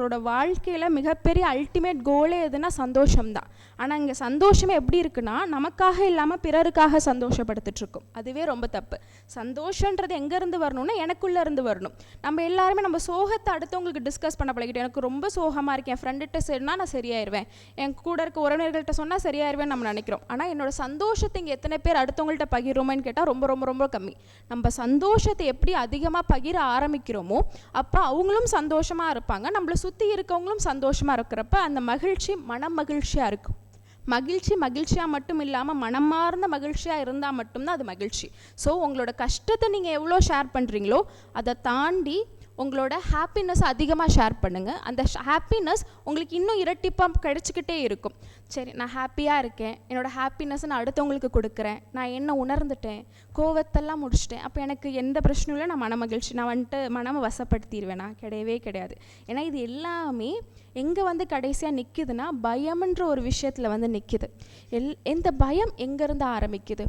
நம்மளோட வாழ்க்கையில் மிகப்பெரிய அல்டிமேட் கோலே எதுனா சந்தோஷம்தான். ஆனால் இங்கே சந்தோஷமே எப்படி இருக்குன்னா நமக்காக இல்லாமல் பிறருக்காக சந்தோஷப்படுத்திட்டுருக்கோம். அதுவே ரொம்ப தப்பு. சந்தோஷன்றது எங்கேருந்து வரணும்னா எனக்குள்ளே இருந்து வரணும். நம்ம எல்லாருமே நம்ம சோகத்தை அடுத்தவங்களுக்கு டிஸ்கஸ் பண்ண பழகிட்டோம். எனக்கு ரொம்ப சோகமாக இருக்கேன் என் ஃப்ரெண்டுகிட்ட சொன்னால் நான் சரியாயிருவேன். என் கூட இருக்க உறவினர்கள்ட்ட சொன்னால் சரியாயிருவேன் நம்ம நினைக்கிறோம். ஆனால் என்னோட சந்தோஷத்தை இங்கே எத்தனை பேர் அடுத்தவங்கள்ட்ட பகிர்றோமேன்னு கேட்டால் ரொம்ப ரொம்ப ரொம்ப கம்மி. நம்ம சந்தோஷத்தை எப்படி அதிகமாக பகிர ஆரம்பிக்கிறோமோ அப்போ அவங்களும் சந்தோஷமாக இருப்பாங்க. நம்மளை சுற்றி இருக்கவங்களும் சந்தோஷமாக இருக்கிறப்ப அந்த மகிழ்ச்சி மன மகிழ்ச்சியாக இருக்கும். மகிழ்ச்சி மகிழ்ச்சியாக மட்டும் இல்லாமல் மனமார்ந்த மகிழ்ச்சியாக இருந்தால் மட்டும்தான் அது மகிழ்ச்சி. ஸோ உங்களோட கஷ்டத்தை நீங்கள் எவ்வளோ ஷேர் பண்ணுறீங்களோ அதை தாண்டி உங்களோட ஹாப்பினஸ் அதிகமாக ஷேர் பண்ணுங்கள் அந்த ஹாப்பினஸ் உங்களுக்கு இன்னும் இரட்டிப்பாக கிடைச்சிக்கிட்டே இருக்கும். சரி நான் ஹாப்பியாக இருக்கேன். என்னோடய ஹாப்பினஸ் நான் அடுத்தவங்களுக்கு கொடுக்குறேன். நான் என்ன உணர்ந்துட்டேன்? கோவத்தெல்லாம் முடிச்சிட்டேன். அப்போ எனக்கு எந்த பிரச்சனையும் இல்லை. நான் மன மகிழ்ச்சி நான் வந்துட்டு மனமை வசப்படுத்திடுவேனா கிடையவே கிடையாது. ஏன்னா இது எல்லாமே எங்கே வந்து கடைசியாக நிற்குதுன்னா பயம்ன்ற ஒரு விஷயத்தில் வந்து நிற்கிது எல் இந்த பயம் எங்கேருந்து ஆரம்பிக்குது?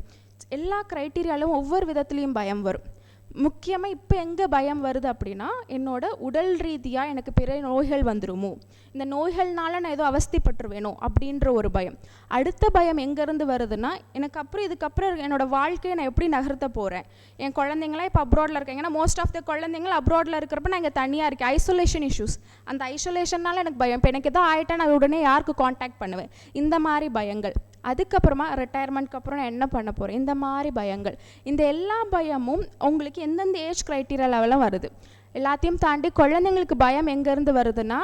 எல்லா க்ரைட்டீரியாலும் ஒவ்வொரு விதத்துலேயும் பயம் வரும். முக்கியமாக இப்போ எங்கே பயம் வருது அப்படின்னா என்னோட உடல் ரீதியாக எனக்கு பிற நோய்கள் வந்துருமோ? இந்த நோய்கள்னால நான் ஏதோ அவஸ்திப்பட்டுருவேணும் அப்படின்ற ஒரு பயம். அடுத்த பயம் எங்கேருந்து வருதுன்னா எனக்கு அப்புறம் இதுக்கப்புறம் என்னோட வாழ்க்கையை நான் எப்படி நகர்த்த போகிறேன் என் குழந்தைங்களாம் இப்போ அப்ராடில் இருக்காங்க. ஏன்னா மோஸ்ட் ஆஃப் த குழந்தைங்கள் அப்ராடில் இருக்கிறப்ப நான் இங்கே தனியாக இருக்கேன். ஐசோலேஷன் இஷ்யூஸ் அந்த ஐசோலேஷன்னால எனக்கு பயம். இப்போ எனக்கு எதோ ஆகிட்டேன் நான் உடனே யாருக்கு காண்டாக்ட் பண்ணுவேன்? இந்த மாதிரி பயங்கள். அதுக்கப்புறமா ரிட்டையர்மெண்ட்க்கு அப்புறம் நான் என்ன பண்ண போகிறேன் இந்த மாதிரி பயங்கள். இந்த எல்லா பயமும் உங்களுக்கு எந்தெந்த ஏஜ் க்ரைட்டீரியா லெவலில் வருது? எல்லாத்தையும் தாண்டி குழந்தைங்களுக்கு பயம் எங்கேருந்து வருதுன்னா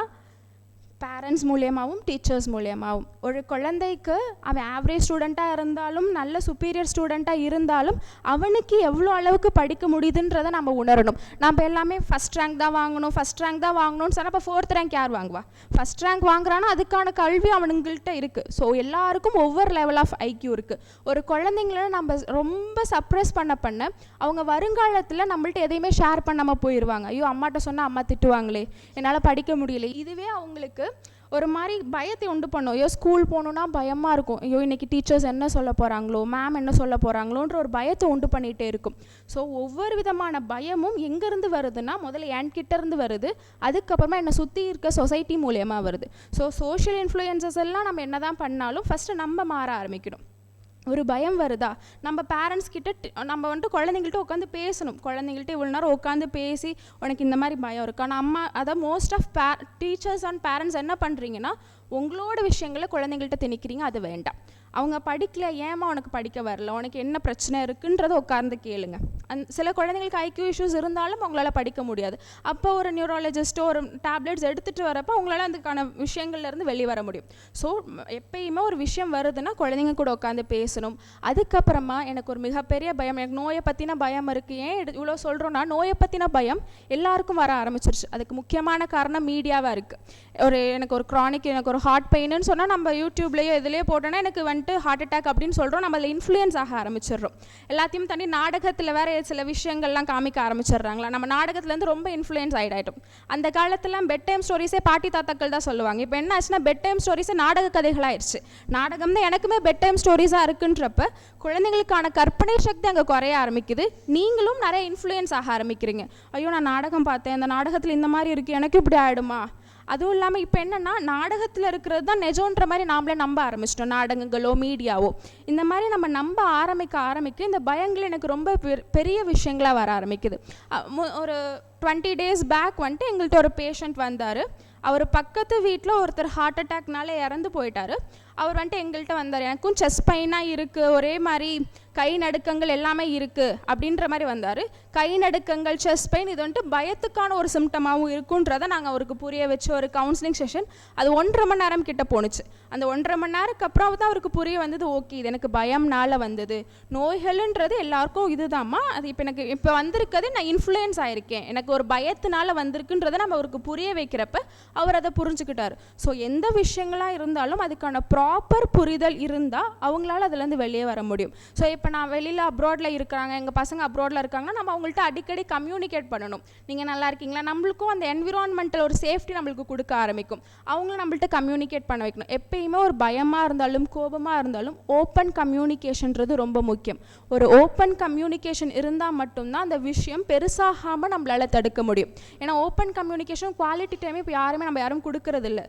பேரண்ட்ஸ் மூலியமாகவும் டீச்சர்ஸ் மூலியமாகவும் ஒரு குழந்தைக்கு அவன் ஆவரேஜ் ஸ்டூடெண்ட்டாக இருந்தாலும் நல்ல சுப்பீரியர் ஸ்டூடெண்ட்டாக இருந்தாலும் அவனுக்கு எவ்வளோ அளவுக்கு படிக்க முடியுதுன்றதை நம்ம உணரணும். நம்ம எல்லாமே ஃபஸ்ட் ரேங்க் தான் வாங்கணும் ஃபஸ்ட் ரேங்க் தான் வாங்கணும்னு சொன்னால் அப்போ ஃபோர்த் ரேங்க் யார் வாங்குவா? ஃபஸ்ட் ரேங்க் வாங்குறானா அதுக்கான கல்வி அவனுங்கள்ட்ட இருக்குது ஸோ எல்லாருக்கும் ஒவ்வொரு லெவல் ஆஃப் ஐக்யூ இருக்குது ஒரு குழந்தைங்கள நம்ம ரொம்ப சப்ரஸ் பண்ண பண்ண அவங்க வருங்காலத்தில் நம்மள்ட்ட எதையுமே ஷேர் பண்ணாமல் போயிடுவாங்க ஐயோ அம்மாட்ட சொன்னால் அம்மா திட்டுவாங்களே என்னால் படிக்க முடியல. இதுவே அவங்களுக்கு ஒரு மாதிரி பயத்தை உண்டு பண்ணும். ஐயோ ஸ்கூல் போகணுன்னா பயமாக இருக்கும். ஐயோ இன்னைக்கு டீச்சர்ஸ் என்ன சொல்ல போகிறாங்களோ மேம் என்ன சொல்ல போகிறாங்களோன்ற ஒரு பயத்தை உண்டு பண்ணிகிட்டே இருக்கும். ஸோ ஒவ்வொரு விதமான பயமும் எங்கேருந்து வருதுன்னா முதல்ல என்கிட்ட இருந்து வருது. அதுக்கப்புறமா என்னை சுற்றி இருக்க சொசைட்டி மூலயமா வருது. ஸோ சோஷியல் இன்ஃப்ளூயன்சஸ் எல்லாம் நம்ம என்ன தான் பண்ணாலும் ஃபஸ்ட்டு நம்ம மாற ஆரம்பிக்கணும். ஒரு பயம் வருதா? நம்ம பேரண்ட்ஸ் கிட்ட நம்ம வந்துட்டு குழந்தைங்கள்ட்ட உட்காந்து பேசணும். குழந்தைங்கள்ட்ட இவ்வளோ நேரம் உட்காந்து பேசி உனக்கு இந்த மாதிரி பயம் இருக்கு. ஆனால் அம்மா அதான் most of pay teachers and parents என்ன பண்ணுறீங்கன்னா உங்களோட விஷயங்களை குழந்தைங்கள்ட்ட திணிக்கிறீங்க அது வேண்டாம். அவங்க படிக்கல ஏமா உனக்கு படிக்க வரல உனக்கு என்ன பிரச்சனை இருக்குன்றதை உட்கார்ந்து கேளுங்க. அந் சில குழந்தைங்களுக்கு ஐக்யூ இஷ்யூஸ் இருந்தாலும் அவங்களால படிக்க முடியாது. அப்போ ஒரு நியூரலஜிஸ்ட்டோ ஒரு டேப்லெட்ஸ் எடுத்துகிட்டு வரப்போ அவங்களால அதுக்கான விஷயங்கள்ல இருந்து வெளியே வர முடியும். ஸோ எப்பயுமே ஒரு விஷயம் வருதுன்னா குழந்தைங்க கூட உட்காந்து பேசணும். அதுக்கப்புறமா எனக்கு ஒரு மிகப்பெரிய பயம் எனக்கு நோயை பற்றின பயம் இருக்குது ஏன் எடு- இவ்வளோ சொல்கிறோன்னா நோயை பற்றின பயம் எல்லாருக்கும் வர ஆரம்பிச்சிருச்சு. அதுக்கு முக்கியமான காரணம் மீடியாவாக இருக்குது ஒரு எனக்கு ஒரு க்ரானிக் எனக்கு ஒரு ஹார்ட் பெயின்னு சொன்னால் நம்ம யூடியூப்லேயோ இதுலேயோ போட்டோன்னா எனக்கு வந்துட்டு ஹார்ட் அட்டாக் அப்படின்னு சொல்கிறோம் நம்ம அதில் இன்ஃப்ளூயன்ஸ் ஆக ஆரம்பிச்சிடுறோம். எல்லாத்தையும் தாண்டி நாடகத்தில் வேற சில விஷயங்கள்லாம் காமிக்க ஆரம்பிச்சிடுறாங்களா? நம்ம நாடகத்துலேருந்து ரொம்ப இன்ஃப்ளூயன்ஸ் ஆகிடாயிட்டோம் அந்த காலத்தில் பெட் டைம் ஸ்டோரிஸே பாட்டி தாத்தாக்கள் தான் சொல்லுவாங்க. இப்போ என்ன ஆச்சுன்னா பெட் டைம் ஸ்டோரிஸே நாடக கதைகளாகிடுச்சு நாடகம் தான் எனக்குமே பெட் டைம் ஸ்டோரிஸாக இருக்குன்றப்ப குழந்தைங்களுக்கான கற்பனை சக்தி அங்கே குறைய ஆரம்பிக்குது. நீங்களும் நிறைய இன்ஃப்ளூயன்ஸ் ஆக ஆரம்பிக்கிறீங்க. ஐயோ நான் நாடகம் பார்த்தேன். அந்த நாடகத்தில் இந்த மாதிரி இருக்குது எனக்கு இப்படி ஆகிடுமா அதுவும் இல்லாமல் இப்போ என்னென்னா நாடகத்தில் இருக்கிறது தான் நிஜம்ன்ற மாதிரி நாமளே நம்ப ஆரம்பிச்சிட்டோம். நாடகங்களோ மீடியாவோ. இந்த மாதிரி நம்ம நம்ப ஆரம்பிக்க ஆரம்பிக்க இந்த பயங்கள் எனக்கு ரொம்ப பெரிய விஷயங்களாக வர ஆரம்பிக்குது. ஒரு டுவெண்ட்டி டேஸ் பேக் வந்துட்டு எங்கள்கிட்ட ஒரு பேஷண்ட் வந்தார். அவர் பக்கத்து வீட்டில் ஒருத்தர் ஹார்ட் அட்டாக்னால இறந்து போயிட்டாரு. அவர் வந்துட்டு எங்கள்கிட்ட வந்தார். எனக்கும் செஸ் பெயினாக இருக்குது ஒரே மாதிரி கை நடுக்கங்கள் எல்லாமே இருக்குது அப்படின்ற மாதிரி வந்தார். கை நடுக்கங்கள் செஸ் பெயின் இது வந்துட்டு பயத்துக்கான ஒரு சிம்டமாகவும் இருக்குன்றதை நாங்கள் அவருக்கு புரிய வச்சு ஒரு கவுன்சிலிங் செஷன் அது ஒன்றரை மணி நேரம் கிட்ட போணுச்சு. அந்த ஒன்றரை மணி நேரத்துக்கு அப்புறம் தான் அவருக்கு புரிய வந்தது ஓகே இது எனக்கு பயம்னால வந்தது. நோய்கள்ன்றது எல்லாருக்கும் இதுதாம்மா. அது இப்போ எனக்கு இப்போ வந்திருக்கிறது நான் இன்ஃப்ளூயன்ஸ் ஆயிருக்கேன். எனக்கு ஒரு பயத்தினால வந்திருக்குன்றதை நம்ம அவருக்கு புரிய வைக்கிறப்ப அவர் அதை புரிஞ்சுக்கிட்டார். ஸோ எந்த விஷயங்களாக இருந்தாலும் அதுக்கான ப்ரா ப்ராப்பர் புரிதல் இருந்தால் அவங்களால அதுலேருந்து வெளியே வர முடியும். ஸோ இப்போ நான் வெளியில் அப்ராடில் இருக்கிறாங்க எங்கள் பசங்க அப்ராடில் இருக்காங்கன்னா நம்ம அவங்கள்ட்ட அடிக்கடி கம்யூனிகேட் பண்ணணும். நீங்கள் நல்லா இருக்கீங்களா? நம்மளுக்கும் அந்த என்விரான்மெண்டல் ஒரு சேஃப்டி நம்மளுக்கு கொடுக்க ஆரம்பிக்கும். அவங்களும் நம்மள்ட்ட கம்யூனிகேட் பண்ண வைக்கணும். எப்பயுமே ஒரு பயமாக இருந்தாலும் கோபமாக இருந்தாலும் ஓப்பன் கம்யூனிகேஷன்றது ரொம்ப முக்கியம். ஒரு ஓப்பன் கம்யூனிகேஷன் இருந்தால் மட்டும்தான் அந்த விஷயம் பெருசாகாமல் நம்மளால் தடுக்க முடியும். ஏன்னா ஓப்பன் கம்யூனிகேஷன் குவாலிட்டி டைம் இப்போ யாருமே நம்ம யாரும் கொடுக்கறதில்ல.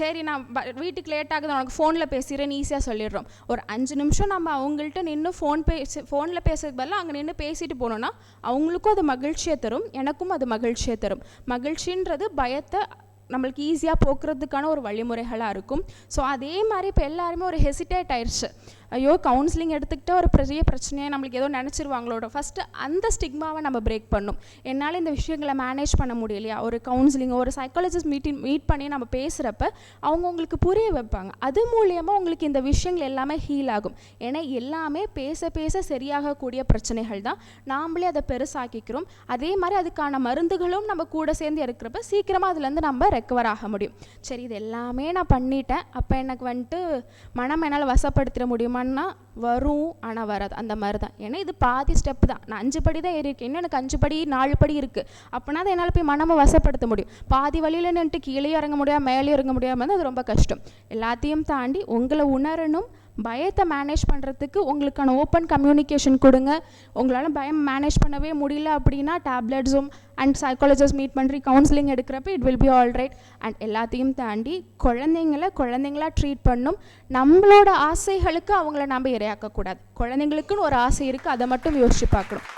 சரி நான் வீட்டுக்கு லேட் ஆகுது உனக்கு ஃபோனில் பேசுகிறேன்னு ஈஸியாக சொல்லிடுறோம். ஒரு அஞ்சு நிமிஷம் நம்ம அவங்கள்ட்ட நின்று ஃபோன் பேசி ஃபோனில் பேசுறது பதிலாக அங்கே நின்று பேசிட்டு போனோம்னா அவங்களுக்கும் அது மகிழ்ச்சியை தரும் எனக்கும் அது மகிழ்ச்சியை தரும். மகிழ்ச்சின்றது பயத்தை நம்மளுக்கு ஈஸியாக போக்குறதுக்கான ஒரு வழிமுறைகளாக இருக்கும். ஸோ அதே மாதிரி இப்போ எல்லாருமே ஒரு ஹெசிடேட் ஆயிடுச்சு ஐயோ கவுன்சிலிங் எடுத்துக்கிட்டால் ஒரு பெரிய பிரச்சனையை நம்மளுக்கு ஏதோ நினச்சிருவாங்களோட ஃபஸ்ட்டு அந்த ஸ்டிக்மாவை நம்ம பிரேக் பண்ணும். என்னால் இந்த விஷயங்களை மேனேஜ் பண்ண முடியலையா? ஒரு கவுன்சிலிங் ஒரு சைக்காலஜிஸ்ட் மீட்டிங் மீட் பண்ணி நம்ம பேசுகிறப்ப அவங்க உங்களுக்கு புரிய வைப்பாங்க. அது மூலியமாக உங்களுக்கு இந்த விஷயங்கள் எல்லாமே ஹீல் ஆகும். ஏன்னா எல்லாமே பேச பேச சரியாகக்கூடிய பிரச்சனைகள் தான். நாம்மளே அதை பெருசாக்கிக்கிறோம். அதே மாதிரி அதுக்கான மருந்துகளும் நம்ம கூட சேர்ந்து இருக்கிறப்ப சீக்கிரமாக அதுலேருந்து நம்ம ரெக்கவர் ஆக முடியும். சரி இது எல்லாமே நான் பண்ணிட்டேன். அப்போ எனக்கு வந்துட்டு மனம் என்னால் வசப்படுத்திட பண்ணால் வரும் ஆனால் வராது. அந்த மாதிரி தான் ஏன்னா இது பாதி ஸ்டெப் தான். நான் அஞ்சு படி தான் ஏறி இருக்கேன். இன்னும் எனக்கு அஞ்சு படி நாலு படி இருக்குது அப்படின்னா அதை என்னால் போய் மனமை வசப்படுத்த முடியும். பாதி வழியில் நின்றுட்டு கீழே இறங்க முடியாது மேலே இறங்க முடியாமல் அது ரொம்ப கஷ்டம். எல்லாத்தையும் தாண்டி உங்களை உணரணும் பயத்தை மேனேஜ் பண்ணுறதுக்கு உங்களுக்கான ஓப்பன் கம்யூனிகேஷன் கொடுங்க. உங்களால் பயம் மேனேஜ் பண்ணவே முடியல அப்படின்னா டேப்லெட்ஸும் அண்ட் சைக்காலஜிஸ்ட் மீட் பண்ணி கவுன்சிலிங் எடுக்கிறப்ப it will be all right and எல்லாத்தையும் தாண்டி குழந்தைங்கள குழந்தைங்களா ட்ரீட் பண்ணும். நம்மளோட ஆசைகளுக்கு அவங்கள நம்ம இரையாக்கக்கூடாது குழந்தைங்களுக்குன்னு ஒரு ஆசை இருக்குது அதை மட்டும் யோசிச்சு பார்க்கணும்.